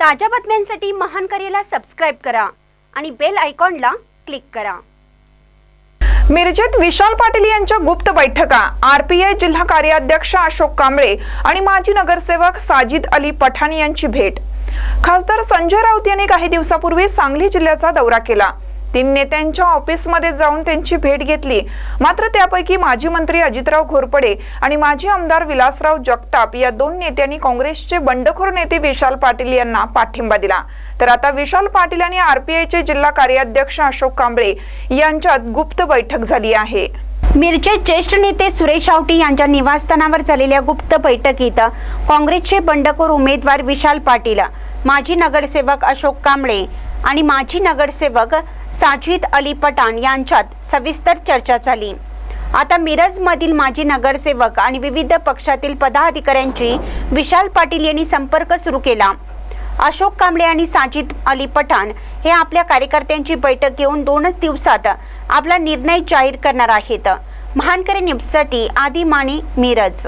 ताज्या बातम्यांसाठी महान करेला सबस्क्राईब करा आणि बेल आयकॉनला क्लिक करा. मिरजेत विशाल पाटील यांच्या गुप्त बैठका आरपीआय जिल्हा कार्याध्यक्ष अशोक कांबळे आणि माजी नगरसेवक साजिद अली पठाण यांची भेट. खासदार संजय राऊत यांनी काही दिवसापूर्वी सांगली जिल्ह्याचा दौरा केला. तीन नेत्यांच्या ऑफिसमध्ये जाऊन त्यांची भेट घेतली. मात्र त्यापैकी माजी मंत्री अजितराव घोरपडे आणि माजी आमदार विलासराव जगताप या दोन नेत्यांनी काँग्रेसचे बंडखोर नेते विशाल पाटील यांना पाठिंबा दिला. तर आता विशाल पाटील आणि आरपीआयचे जिल्हा कार्याध्यक्ष अशोक कांबळे यांच्यात गुप्त बैठक झाली आहे. मिरचे ज्येष्ठ नेते सुरेश आवटी यांच्या निवासस्थानावर झालेल्या गुप्त बैठकीत काँग्रेसचे बंडखोर उमेदवार विशाल पाटील माजी नगरसेवक अशोक कांबळे आणि माजी नगरसेवक साजिद अली पठाण यांच्यात सविस्तर चर्चा झाली. आता मिरजमधील माजी नगरसेवक आणि विविध पक्षातील पदाधिकाऱ्यांची विशाल पाटील यांनी संपर्क सुरू केला. अशोक कांबळे आणि साजिद अली पठाण हे आपल्या कार्यकर्त्यांची बैठक घेऊन दोनच दिवसात आपला निर्णय जाहीर करणार आहेत. महानकरी न्यूजसाठी आदी माने मिरज.